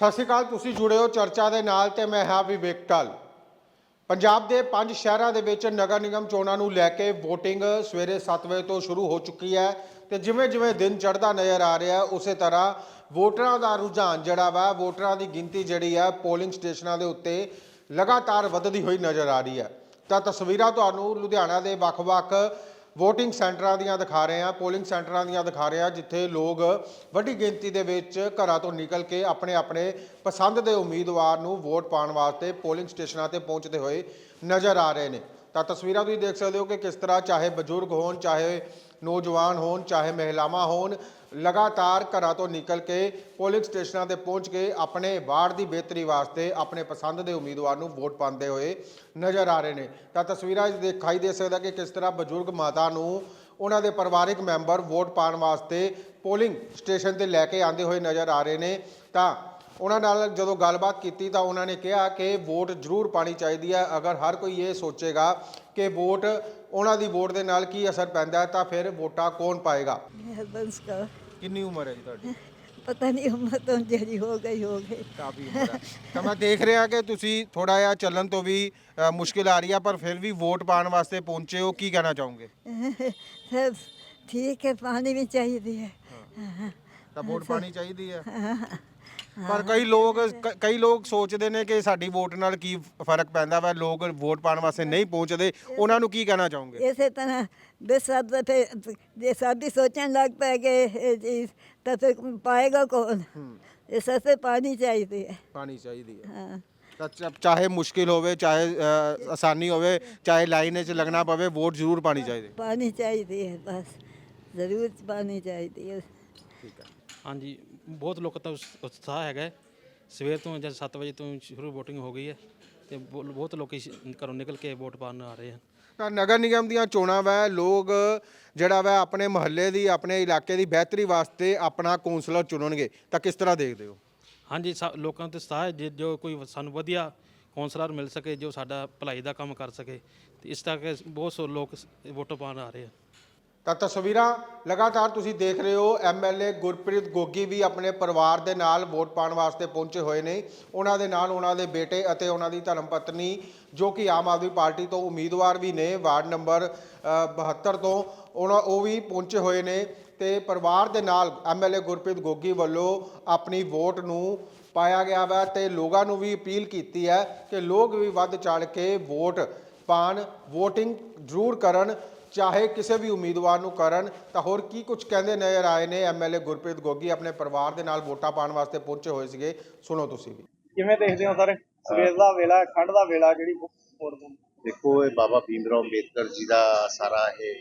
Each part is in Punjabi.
ਸਤਿ ਸ਼੍ਰੀ ਅਕਾਲ, ਤੁਸੀਂ ਜੁੜੇ ਹੋ ਚਰਚਾ ਦੇ ਨਾਲ ਤੇ ਮੈਂ ਹਾਂ ਵਿਵੇਕ ਟਲ ਪੰਜਾਬ ਦੇ ਪੰਜ ਸ਼ਹਿਰਾਂ ਦੇ ਵਿੱਚ ਨਗਰ ਨਿਗਮ ਚੋਣਾਂ ਨੂੰ ਲੈ ਕੇ VOTING ਸਵੇਰੇ 7 ਵਜੇ ਤੋਂ ਸ਼ੁਰੂ ਹੋ ਚੁੱਕੀ ਹੈ ਤੇ ਜਿਵੇਂ ਜਿਵੇਂ ਦਿਨ ਚੜ੍ਹਦਾ ਨਜ਼ਰ ਆ ਰਿਹਾ, ਉਸੇ ਤਰ੍ਹਾਂ ਵੋਟਰਾਂ ਦਾ ਰੁਝਾਨ ਜਿਹੜਾ ਵਾ, ਵੋਟਰਾਂ ਦੀ ਗਿਣਤੀ ਜਿਹੜੀ ਹੈ ਪੋਲਿੰਗ ਸਟੇਸ਼ਨਾਂ ਦੇ ਉੱਤੇ ਲਗਾਤਾਰ ਵੱਧਦੀ ਹੋਈ ਨਜ਼ਰ ਆ ਰਹੀ ਹੈ। ਤਾਂ ਤਸਵੀਰਾਂ ਤੁਹਾਨੂੰ ਲੁਧਿਆਣਾ ਦੇ ਵੱਖ-ਵੱਖ VOTING ਸੈਂਟਰਾਂ ਦੀਆਂ ਦਿਖਾ ਰਹੇ ਹਾਂ, ਪੋਲਿੰਗ ਸੈਂਟਰਾਂ ਦੀਆਂ ਦਿਖਾ ਰਹੇ ਹਾਂ, ਜਿੱਥੇ ਲੋਕ ਵੱਡੀ ਗਿਣਤੀ ਦੇ ਵਿੱਚ ਘਰਾਂ ਤੋਂ ਨਿਕਲ ਕੇ ਆਪਣੇ ਆਪਣੇ ਪਸੰਦ ਦੇ ਉਮੀਦਵਾਰ ਨੂੰ ਵੋਟ ਪਾਉਣ ਵਾਸਤੇ ਪੋਲਿੰਗ ਸਟੇਸ਼ਨਾਂ ਤੇ ਪਹੁੰਚਦੇ ਹੋਏ ਨਜ਼ਰ ਆ ਰਹੇ ਨੇ। ਤਾਂ ਤਸਵੀਰਾਂ ਤੁਸੀਂ ਦੇਖ ਸਕਦੇ ਹੋ ਕਿ ਕਿਸ ਤਰ੍ਹਾਂ ਚਾਹੇ ਬਜ਼ੁਰਗ ਹੋਣ, ਚਾਹੇ ਨੌਜਵਾਨ ਹੋਣ, ਚਾਹੇ ਮਹਿਲਾਵਾਂ ਹੋਣ ਲਗਾਤਾਰ ਘਰਾਂ ਤੋਂ ਨਿਕਲ ਕੇ ਪੋਲਿੰਗ ਸਟੇਸ਼ਨਾਂ ਤੇ ਪਹੁੰਚ ਕੇ ਆਪਣੇ ਵਾਰਡ ਦੀ ਬਿਹਤਰੀ ਵਾਸਤੇ ਆਪਣੇ ਪਸੰਦ ਦੇ ਉਮੀਦਵਾਰ ਨੂੰ ਵੋਟ ਪਾਉਂਦੇ ਹੋਏ ਨਜ਼ਰ ਆ ਰਹੇ ਨੇ। ਤਾਂ ਤਸਵੀਰਾਂ 'ਚ ਦਿਖਾਈ ਦੇ ਸਕਦਾ ਕਿ ਕਿਸ ਤਰ੍ਹਾਂ ਬਜ਼ੁਰਗ ਮਾਤਾ ਨੂੰ ਉਹਨਾਂ ਦੇ ਪਰਿਵਾਰਕ ਮੈਂਬਰ ਵੋਟ ਪਾਉਣ ਵਾਸਤੇ ਪੋਲਿੰਗ ਸਟੇਸ਼ਨ ਤੇ ਲੈ ਕੇ ਆਂਦੇ ਹੋਏ ਨਜ਼ਰ ਆ ਰਹੇ ਨੇ। ਤਾਂ ਉਹਨਾਂ ਨਾਲ ਜਦੋਂ ਗੱਲਬਾਤ ਕੀਤੀ ਤਾਂ ਉਹਨਾਂ ਨੇ ਕਿਹਾ ਕਿ ਵੋਟ ਜ਼ਰੂਰ ਪਾਣੀ ਚਾਹੀਦੀ ਹੈ ਅਗਰ ਹਰ ਕੋਈ ਇਹ ਸੋਚੇਗਾ ਕਿ ਵੋਟ ਉਹਨਾਂ ਦੀ ਵੋਟ ਦੇ ਨਾਲ ਕੀ ਅਸਰ ਪੈਂਦਾ ਹੈ ਤਾਂ ਫਿਰ ਵੋਟਾਂ ਕੌਣ ਪਾਏਗਾ हस्बैंड का ਕਿੰਨੀ ਉਮਰ ਹੈ ਜੀ ਤੁਹਾਡੀ पता नहीं उम्र तो जरी हो गई हो गई ਕਾਫੀ ਉਮਰ ਹੈ ਤਾਂ ਮੈਂ ਦੇਖ ਰਿਹਾ ਕਿ ਤੁਸੀਂ ਥੋੜਾ ਜਿਹਾ ਚੱਲਣ ਤੋਂ ਵੀ ਅ, ਮੁਸ਼ਕਿਲ ਆ ਰਹੀ ਹੈ ਪਰ ਫਿਰ ਵੀ ਵੋਟ ਪਾਉਣ ਵਾਸਤੇ ਪਹੁੰਚੇ ਹੋ ਕੀ ਕਹਿਣਾ ਚਾਹੋਗੇ सब ठीक है पानी भी चाहिए है ਤਾਂ ਵੋਟ ਪਾਣੀ ਚਾਹੀਦੀ ਹੈ ਪਰ ਕਈ ਲੋਕ ਕ- ਕਈ ਲੋਕ ਸੋਚਦੇ ਨੇ ਕਿ ਸਾਡੀ ਵੋਟ ਨਾਲ ਕੀ ਫਰਕ ਪੈਂਦਾ ਵਾ ਲੋਕ ਵੋਟ ਪਾਉਣ ਵਾਸਤੇ ਨਹੀਂ ਪਹੁੰਚਦੇ ਉਹਨਾਂ ਨੂੰ ਕੀ ਕਹਿਣਾ ਚਾਹੋਗੇ इसी तरह बेसब पे ये शादी सोचने लग पे कि तो फिर पाएगा कौन ये सबसे पानी चाहिए है ਪਾਣੀ ਚਾਹੀਦੀ ਹੈ हाँ ਤਾਂ ਚ- ਚਾਹੇ ਮੁਸ਼ਕਿਲ ਹੋਵੇ ਚਾਹੇ ਅ, ਆਸਾਨੀ ਹੋਵੇ ਚਾਹੇ ਲਾਈਨ 'ਚ ਲੱਗਣਾ ਪਵੇ ਵੋਟ ਜ਼ਰੂਰ ਪਾਣੀ ਚਾਹੀਦੀ पानी चाहिए है बस ज़रूर पानी चाहिए ਠੀਕ ਹੈ ਹਾਂਜੀ ਬਹੁਤ ਲੋਕ ਤਾਂ ਉਤਸ- ਉਤਸ਼ਾਹ ਹੈਗਾ ਹੈ। ਸਵੇਰ ਤੋਂ ਜਦ 7 ਵਜੇ ਤੋਂ ਸ਼ੁਰੂ VOTING ਹੋ ਗਈ ਹੈ ਤੇ ਬੋ- ਬਹੁਤ ਲੋਕੀ ਸ਼- ਘਰੋਂ ਨਿਕਲ ਕੇ ਵੋਟ ਪਾਉਣ ਆ ਰਹੇ ਹਨ। ਤਾਂ ਨਗਰ ਨਿਗਮ ਦੀਆਂ ਚੋਣਾਂ ਵੈ ਲੋਕ ਜਿਹੜਾ ਵੈ ਆਪਣੇ ਮਹੱਲੇ ਦੀ ਆਪਣੇ ਇਲਾਕੇ ਦੀ ਬਿਹਤਰੀ ਵਾਸਤੇ ਆਪਣਾ ਕੌਂਸਲਰ ਚੁਣਨਗੇ। ਤਾਂ ਕਿਸ ਤਰ੍ਹਾਂ ਦੇਖਦੇ ਹੋ? ਹਾਂਜੀ ਸਾ- ਲੋਕਾਂ ਤੋਂ ਉਤਸ਼ਾਹ ਹੈ ਜੇ ਜੋ ਕੋਈ ਸਾਨੂੰ ਵਧੀਆ ਕੌਂਸਲਰ ਮਿਲ ਸਕੇ ਜੋ ਸਾਡਾ ਭਲਾਈ ਦਾ ਕੰਮ ਕਰ ਸਕੇ ਤੇ ਇਸ ਕਰਕੇ ਬਹੁਤ ਸੋ ਲੋਕ ਸ- ਵੋਟ ਪਾਉਣ ਆ ਰਹੇ ਹਨ। ਤਾਂ ਤਸਵੀਰਾਂ ਲਗਾਤਾਰ ਤੁਸੀਂ ਦੇਖ ਰਹੇ ਹੋ ਐਮਐਲਏ ਗੁਰਪ੍ਰੀਤ ਗੋਗੀ ਵੀ ਆਪਣੇ ਪਰਿਵਾਰ ਦੇ ਨਾਲ ਵੋਟ ਪਾਉਣ ਵਾਸਤੇ ਪਹੁੰਚੇ ਹੋਏ ਨੇ। ਉਹਨਾਂ ਦੇ ਨਾਲ ਉਹਨਾਂ ਦੇ ਬੇਟੇ ਅਤੇ ਉਹਨਾਂ ਦੀ ਧਰਮ ਪਤਨੀ ਜੋ ਕਿ ਆਮ ਆਦਮੀ ਪਾਰਟੀ ਤੋਂ ਉਮੀਦਵਾਰ ਵੀ ਨੇ ਵਾਰਡ ਨੰਬਰ ਅ, 72 ਤੋਂ ਉਹਨਾਂ ਉਹ ਵੀ ਪਹੁੰਚੇ ਹੋਏ ਨੇ ਤੇ ਪਰਿਵਾਰ ਦੇ ਨਾਲ ਐਮਐਲਏ ਗੁਰਪ੍ਰੀਤ ਗੋਗੀ ਵੱਲੋਂ ਆਪਣੀ ਵੋਟ ਨੂੰ ਪਾਇਆ ਗਿਆ ਵਾ ਤੇ ਲੋਕਾਂ ਨੂੰ ਵੀ ਅਪੀਲ ਕੀਤੀ ਹੈ ਕਿ ਲੋਕ ਵੀ ਵੱਧ ਚੜ ਕੇ ਵੋਟ ਪਾਣ ਵੋਟਿੰਗ ਜ਼ਰੂਰ ਕਰਨ ਚਾਹੇ ਕਿਸੇ ਵੀ ਉਮੀਦਵਾਰ ਨੂੰ ਕਰਨ ਤਾਂ ਹੋਰ ਕੀ ਕੁਝ ਕਹਿੰਦੇ ਨਜ਼ਰ ਆਏ ਨੇ ਐਮਐਲਏ ਗੁਰਪ੍ਰੀਤ ਗੋਗੀ ਆਪਣੇ ਪਰਿਵਾਰ ਦੇ ਨਾਲ ਵੋਟਾਂ ਪਾਉਣ ਵਾਸਤੇ ਪਹੁੰਚੇ ਹੋਏ ਸੀਗੇ। ਸੁਣੋ ਤੁਸੀਂ ਵੀ। ਕਿਵੇਂ ਦੇਖਦੇ ਹੋ ਸਰ? ਸਵੇਰ ਦਾ ਵੇਲਾ ਠੰਡ ਦਾ ਵੇਲਾ ਜਿਹੜੀ ਵੋਟ ਨੂੰ ਦੇਖੋ ਇਹ ਬਾਬਾ ਭੀਮ ਰਾਓ ਅੰਬੇਦਕਰ ਜੀ ਦਾ ਸਾਰਾ ਇਹ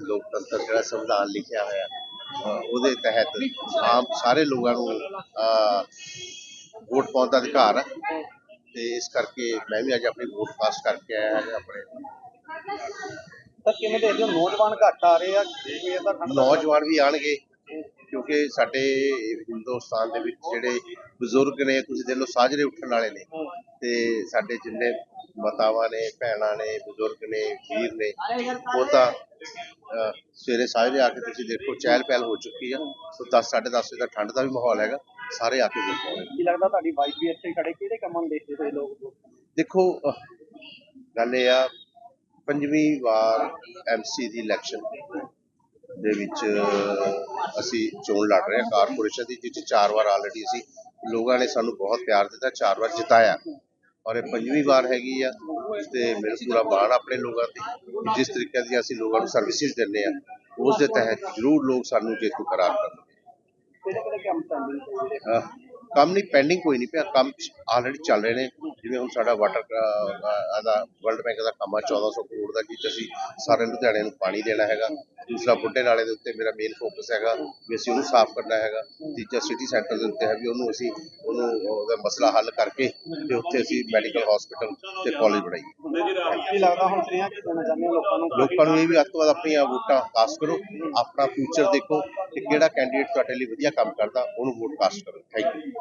ਲੋਕਤੰਤਰ ਜਿਹੜਾ ਸੰਵਿਧਾਨ ਲਿਖਿਆ ਹੋਇਆ ਉਹਦੇ ਤਹਿਤ ਆਮ ਸਾਰੇ ਲੋਕਾਂ ਨੂੰ ਵੋਟ ਪਾਉਣ ਦਾ ਅਧਿਕਾਰ ਹੈ। ਤੇ ਇਸ ਕਰਕੇ ਮੈਂ ਵੀ ਅੱਜ ਆਪਣੀ ਵੋਟ ਕਾਸਟ ਕਰਕੇ ਆਇਆ ਹਾਂ ਆਪਣੇ। ਤਾਂ ਕਿਵੇਂ ਦੇਖਦੇ ਹੋ? ਨੌਜਵਾਨ ਘੱਟ ਆ ਰਹੇ ਆ ਸਵੇਰ ਦਾ ਠੰਡ ਦਾ ਨੌਜਵਾਨ ਵੀ ਆਣਗੇ ਕਿਉਂਕਿ ਸਾਡੇ ਹਿੰਦੁਸਤਾਨ ਦੇ ਵਿੱਚ ਜਿਹੜੇ ਬਜ਼ੁਰਗ ਨੇ ਤੁਸੀਂ ਦੇਖ ਲਓ ਸਾਜਰੇ ਉੱਠਣ ਵਾਲੇ ਨੇ। ਤੇ ਸਾਡੇ ਜਿੰਨੇ ਮਾਤਾਵਾਂ ਨੇ ਭੈਣਾਂ ਨੇ ਬਜ਼ੁਰਗ ਨੇ ਵੀਰ ਨੇ ਉਹ ਤਾਂ ਸਵੇਰੇ ਸਾਜਰੇ ਆ ਕੇ ਤੁਸੀਂ ਦੇਖੋ ਚਹਿਲ ਪਹਿਲ ਹੋ ਚੁੱਕੀ ਆ। ਸੋ 10 10:30 ਵਜੇ ਦਾ ਠੰਡ ਦਾ ਵੀ ਮਾਹੌਲ ਹੈਗਾ ਸਾਰੇ ਆ ਕੇ ਪਾਉਣਗੇ ਕੀ ਲੱਗਦਾ ਤੁਹਾਡੀ ਵਾਈਫ ਵੀ ਇੱਥੇ ਖੜੇ? ਕਿਹੜੇ ਕੰਮਾਂ ਨੂੰ ਦੇਖਦੇ ਹੋਏ ਲੋਕ? ਦੇਖੋ ਗੱਲ ਇਹ ਆ ਪੰਜਵੀਂ ਵਾਰ ਐਮਸੀ ਦੀ ਇਲੈਕਸ਼ਨ ਦੇ ਵਿੱਚ ਅਸੀਂ ਚੋਣ ਲੜ ਰਹੇ ਹਾਂ। ਕਾਰਪੋਰੇਸ਼ਨ ਦੀ 'ਚ ਚਾਰ ਵਾਰ ਆਲਰੇਡੀ ਅਸੀਂ ਲੋਕਾਂ ਨੇ ਸਾਨੂੰ ਬਹੁਤ ਪਿਆਰ ਦਿੱਤਾ ਚਾਰ ਵਾਰ ਜਿਤਾਇਆ। ਔਰ ਇਹ ਪੰਜਵੀਂ ਵਾਰ ਹੈਗੀ ਆ ਤੇ ਮੇਰੇ ਪੂਰਾ ਮਾਣ ਆਪਣੇ ਲੋਕਾਂ ਤੇ। ਕਿ ਜਿਸ ਤਰੀਕੇ ਦੀ ਅਸੀਂ ਲੋਕਾਂ ਨੂੰ ਸਰਵਿਸਿਜ਼ ਦਿੰਦੇ ਆ ਉਸ ਦੇ ਤਹਿਤ ਜ਼ਰੂਰ ਲੋਕ ਸਾਨੂੰ ਜੇਤੂ ਕਰਾਰ ਕਰਨਗੇ। ਕਿਹੜੇ ਕਿਹੜੇ ਕੰਮ ਚੱਲਦੇ ਨੇ? ਅਹ ਕੰਮ ਨਹੀਂ ਪੈਂਡਿੰਗ ਕੋਈ ਨਹੀਂ ਪਿਆ। ਕੰਮ ਆਲਰੇਡੀ ਚੱਲ ਰਹੇ ਨੇ। ਜਿਵੇਂ ਹੁਣ ਸਾਡਾ ਵਾਟਰ ਦਾ ਵਰਲਡ ਬੈਂਕ ਦਾ ਕੰਮ ਆ 1400 ਕਰੋੜ ਦਾ ਜਿੱਥੇ ਅਸੀਂ ਸਾਰੇ ਲੁਧਿਆਣੇ ਨੂੰ ਪਾਣੀ ਦੇਣਾ ਹੈਗਾ। ਦੂਸਰਾ ਬੁੱਢੇ ਨਾਲੇ ਦੇ ਉੱਤੇ ਮੇਰਾ ਮੇਨ ਫੋਕਸ ਹੈਗਾ ਵੀ ਅਸੀਂ ਉਹਨੂੰ ਸਾਫ਼ ਕਰਨਾ ਹੈਗਾ। ਤੀਜਾ ਸਿਟੀ ਸੈਂਟਰ ਦੇ ਉੱਤੇ ਹੈ ਵੀ ਉਹਨੂੰ ਅਸੀਂ ਉਹਨੂੰ ਉਹਦਾ ਮਸਲਾ ਹੱਲ ਕਰਕੇ ਤੇ ਉੱਥੇ ਅਸੀਂ ਮੈਡੀਕਲ ਹਸਪੀਟਲ ਤੇ ਕਾਲਜ ਬਣਾਈਏ। ਕੀ ਕੀ ਲੋਕਾਂ ਨੂੰ? ਲੋਕਾਂ ਨੂੰ ਇਹ ਵੀ ਅੱਤ ਤੋਂ ਵੱਧ ਆਪਣੀਆਂ ਵੋਟਾਂ ਕਾਸਟ ਕਰੋ ਆਪਣਾ ਫਿਊਚਰ ਦੇਖੋ ਕਿ ਕਿਹੜਾ ਕੈਂਡੀਡੇਟ ਤੁਹਾਡੇ ਲਈ ਵਧੀਆ ਕੰਮ ਕਰਦਾ ਉਹਨੂੰ ਵੋਟ ਕਾਸਟ ਕਰੋ। Thank you